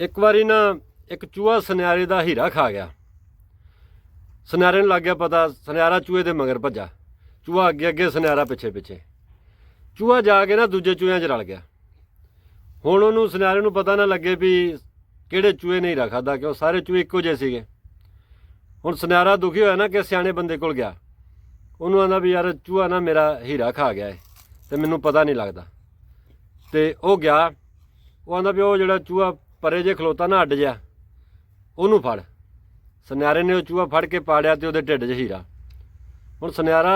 ਇੱਕ ਵਾਰੀ ਨਾ ਇੱਕ ਚੂਹਾ ਸੁਨਿਆਰੇ ਦਾ ਹੀਰਾ ਖਾ ਗਿਆ। ਸੁਨਿਆਰੇ ਨੂੰ ਲੱਗ ਗਿਆ ਪਤਾ, ਸੁਨਿਆਰਾ ਚੂਹੇ ਦੇ ਮਗਰ ਭੱਜਾ। ਚੂਹਾ ਅੱਗੇ ਅੱਗੇ, ਸੁਨਿਆਰਾ ਪਿੱਛੇ ਪਿੱਛੇ। ਚੂਹਾ ਜਾ ਕੇ ਨਾ ਦੂਜੇ ਚੂਹਿਆਂ 'ਚ ਰਲ ਗਿਆ। ਹੁਣ ਉਹਨੂੰ ਸੁਨਿਆਰੇ ਨੂੰ ਪਤਾ ਨਾ ਲੱਗੇ ਵੀ ਕਿਹੜੇ ਚੂਹੇ ਨਹੀਂ ਹੀਰਾ ਖਾਦਾ ਕਿਉਂ ਸਾਰੇ ਚੂਹੇ ਇੱਕੋ ਜਿਹੇ ਸੀਗੇ। ਹੁਣ ਸੁਨਿਆਰਾ ਦੁਖੀ ਹੋਇਆ ਨਾ ਕਿ ਸਿਆਣੇ ਬੰਦੇ ਕੋਲ ਗਿਆ। ਉਹਨੂੰ ਆਂਦਾ ਵੀ ਯਾਰ ਚੂਹਾ ਨਾ ਮੇਰਾ ਹੀਰਾ ਖਾ ਗਿਆ ਏ, ਤੇ ਮੈਨੂੰ ਪਤਾ ਨਹੀਂ ਲੱਗਦਾ। ਤੇ ਉਹ ਗਿਆ। ਉਹ ਆਂਦਾ ਵੀ ਉਹ ਜਿਹੜਾ ਚੂਹਾ ਪਰੇ ਜੇ ਖਲੋਤਾ ਨਾ ਅੱਡ ਜਿਹਾ, ਉਹਨੂੰ ਫੜ। ਸੁਨਿਆਰੇ ਨੇ ਉਹ ਚੂਹਾ ਫੜ ਕੇ ਪਾੜਿਆ ਤੇ ਉਹਦੇ ਢਿੱਡ 'ਚ ਹੀਰਾ। ਹੁਣ ਸੁਨਿਆਰਾ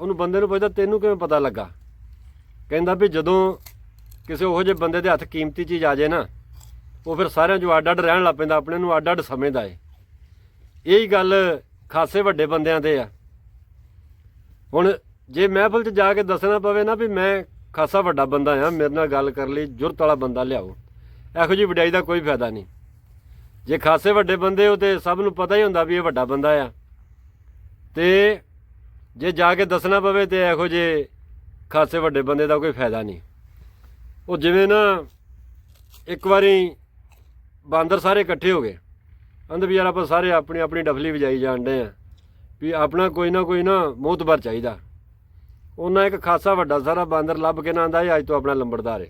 ਉਹਨੂੰ ਬੰਦੇ ਨੂੰ ਪੁੱਛਦਾ, ਤੈਨੂੰ ਕਿਵੇਂ ਪਤਾ ਲੱਗਾ? ਕਹਿੰਦਾ ਵੀ ਜਦੋਂ ਕਿਸੇ ਉਹੋ ਜਿਹੇ ਬੰਦੇ ਦੇ ਹੱਥ ਕੀਮਤੀ ਚੀਜ਼ ਆ ਜਾਏ ਨਾ, ਉਹ ਫਿਰ ਸਾਰਿਆਂ 'ਚੋਂ ਅੱਡ ਅੱਡ ਰਹਿਣ ਲੱਗ ਪੈਂਦਾ, ਆਪਣੇ ਨੂੰ ਅੱਡ ਅੱਡ ਸਮਝਦਾ ਏ। ਇਹੀ ਗੱਲ ਖਾਸੇ ਵੱਡੇ ਬੰਦਿਆਂ ਤੇ ਆ। ਹੁਣ ਜੇ ਮਹਿਫਲ 'ਚ ਜਾ ਕੇ ਦੱਸਣਾ ਪਵੇ ਨਾ ਵੀ ਮੈਂ ਖਾਸਾ ਵੱਡਾ ਬੰਦਾ ਆ, ਮੇਰੇ ਨਾਲ ਗੱਲ ਕਰਨ ਲਈ, ਜੁਰਤ ਵਾਲਾ ਬੰਦਾ ਲਿਆਓ। ਇਹੋ ਜਿਹੀ ਵਡਿਆਈ ਦਾ ਕੋਈ ਫਾਇਦਾ ਨਹੀਂ। ਜੇ ਖਾਸੇ ਵੱਡੇ ਬੰਦੇ ਹੋ ਤੇ ਸਭ ਨੂੰ ਪਤਾ ਹੀ ਹੁੰਦਾ ਵੀ ਇਹ ਵੱਡਾ ਬੰਦਾ ਆ। ਤੇ ਜੇ ਜਾ ਕੇ ਦੱਸਣਾ ਪਵੇ ਤੇ ਇਹੋ ਜਿਹੇ ਖਾਸੇ ਵੱਡੇ ਬੰਦੇ ਦਾ ਕੋਈ ਫਾਇਦਾ ਨਹੀਂ। ਉਹ ਜਿਵੇਂ ਨਾ ਇੱਕ ਵਾਰੀ ਬਾਂਦਰ ਸਾਰੇ ਇਕੱਠੇ ਹੋ ਗਏ। ਕਹਿੰਦੇ ਵੀ ਯਾਰ ਆਪਾਂ ਸਾਰੇ ਆਪਣੀ ਆਪਣੀ ਡਫਲੀ ਵਜਾਈ ਜਾਂਦੇ ਆ ਵੀ ਆਪਣਾ ਕੋਈ ਨਾ ਕੋਈ ਨਾ ਮੋਤਬਰ ਚਾਹੀਦਾ। ਉਹਨਾਂ ਇੱਕ ਖਾਸਾ ਵੱਡਾ ਸਾਰਾ ਬਾਂਦਰ ਲੱਭ ਕੇ ਨਾ ਆਂਦਾ ਇਹ ਅੱਜ ਤੋਂ ਆਪਣਾ ਲੰਬੜਦਾਰ ਹੈ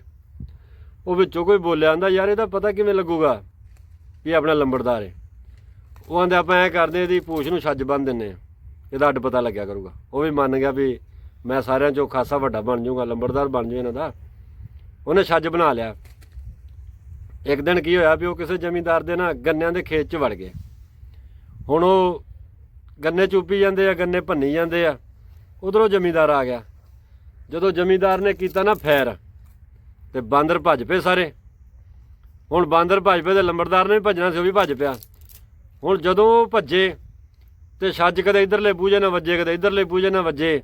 ਉਹ ਵਿੱਚੋਂ ਕੋਈ ਬੋਲਿਆ ਆਂਦਾ, ਯਾਰ, ਇਹਦਾ ਪਤਾ ਕਿਵੇਂ ਲੱਗੂਗਾ ਵੀ ਆਪਣਾ ਲੰਬੜਦਾਰ ਹੈ ਉਹ ਆਂਦੇ, ਆਪਾਂ ਐ ਕਰਦੇ ਇਹਦੀ ਪੂਛ ਨੂੰ ਛੱਜ ਬੰਨ ਦਿੰਨੇ ਆ। ਇਹਦਾ ਅੱਡ ਪਤਾ ਲੱਗਿਆ ਕਰੂਗਾ। ਉਹ ਵੀ ਮੰਨ ਗਿਆ ਵੀ ਮੈਂ ਸਾਰਿਆਂ ਚੋਂ ਖਾਸਾ ਵੱਡਾ ਬਣ ਜਾਊਗਾ, ਲੰਬੜਦਾਰ ਬਣ ਜਾਊ ਇਹਨਾਂ ਦਾ। ਉਹਨੇ ਛੱਜ ਬਣਾ ਲਿਆ। ਇੱਕ ਦਿਨ ਕੀ ਹੋਇਆ ਵੀ ਉਹ ਕਿਸੇ ਜ਼ਮੀਂਦਾਰ ਦੇ ਨਾ ਗੰਨਿਆਂ ਦੇ ਖੇਤ 'ਚ ਵੜ ਗਏ। ਹੁਣ ਉਹ ਗੰਨੇ ਚੁੱਪੀ ਜਾਂਦੇ ਆ, ਗੰਨੇ ਭੰਨੀ ਜਾਂਦੇ ਆ। ਉਧਰੋਂ ਜ਼ਮੀਂਦਾਰ ਆ ਗਿਆ। ਜਦੋਂ ਜ਼ਮੀਂਦਾਰ ਨੇ ਕੀਤਾ ਨਾ ਫੈਰ ਤੇ ਬਾਂਦਰ ਭੱਜ ਪਏ ਸਾਰੇ। ਹੁਣ ਬਾਂਦਰ ਭੱਜ ਪਏ ਤੇ ਲੰਬੜਦਾਰ ਨੇ ਵੀ ਭੱਜਣਾ ਸੀ, ਉਹ ਵੀ ਭੱਜ ਪਿਆ। ਹੁਣ ਜਦੋਂ ਉਹ ਭੱਜੇ ਤੇ ਛੱਜ ਕਦੇ ਇਧਰਲੇ ਬੂਝੇ ਨਾ ਵੱਜੇ, ਕਦੇ ਇਧਰਲੇ ਬੂਝੇ ਨਾ ਵੱਜੇ,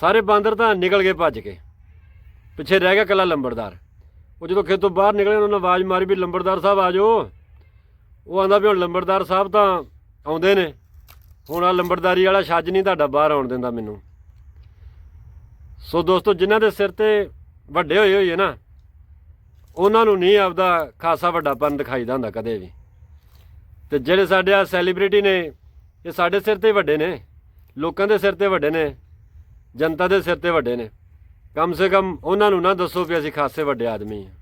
ਸਾਰੇ ਬਾਂਦਰ ਤਾਂ ਨਿਕਲ ਗਏ ਭੱਜ ਕੇ। ਪਿੱਛੇ ਰਹਿ ਗਿਆ ਕੱਲਾ ਲੰਬੜਦਾਰ। ਉਹ ਜਦੋਂ ਖੇਤੋਂ ਬਾਹਰ ਨਿਕਲੇ, ਉਹਨਾਂ ਨੇ ਆਵਾਜ਼ ਮਾਰੀ ਵੀ ਲੰਬੜਦਾਰ ਸਾਹਿਬ ਆ ਜਾਓ। ਉਹ ਆਂਦਾ ਵੀ ਹੁਣ ਲੰਬੜਦਾਰ ਸਾਹਿਬ ਤਾਂ ਆਉਂਦੇ ਨੇ। ਹੁਣ ਆ ਲੰਬੜਦਾਰੀ ਵਾਲਾ ਛੱਜ ਨਹੀਂ ਤੁਹਾਡਾ ਬਾਹਰ ਆਉਣ ਦਿੰਦਾ ਮੈਨੂੰ। ਸੋ ਦੋਸਤੋ, ਜਿਨ੍ਹਾਂ ਦੇ ਸਿਰ ਤੇ ਵੱਡੇ ਹੋਏ ਹੋਏ ਨਾ, ਉਹਨਾਂ ਨੂੰ ਨਹੀਂ ਆਪਦਾ ਖਾਸਾ ਵੱਡਾਪਨ ਦਿਖਾਈਦਾ ਹੁੰਦਾ ਕਦੇ ਵੀ। ਤੇ ਜਿਹੜੇ ਸਾਡੇ ਆ ਸੈਲੀਬ੍ਰਿਟੀ ਨੇ, ਇਹ ਸਾਡੇ ਸਿਰ ਤੇ ਵੱਡੇ ਨੇ, ਲੋਕਾਂ ਦੇ ਸਿਰ ਤੇ ਵੱਡੇ ਨੇ, ਜਨਤਾ ਦੇ ਸਿਰ ਤੇ ਵੱਡੇ ਨੇ। ਕਮ ਸੇ ਕਮ ਉਹਨਾਂ ਨੂੰ ਨਾ ਦੱਸੋ ਵੀ ਅਸੀਂ ਖਾਸੇ ਵੱਡੇ ਆਦਮੀ ਹਾਂ।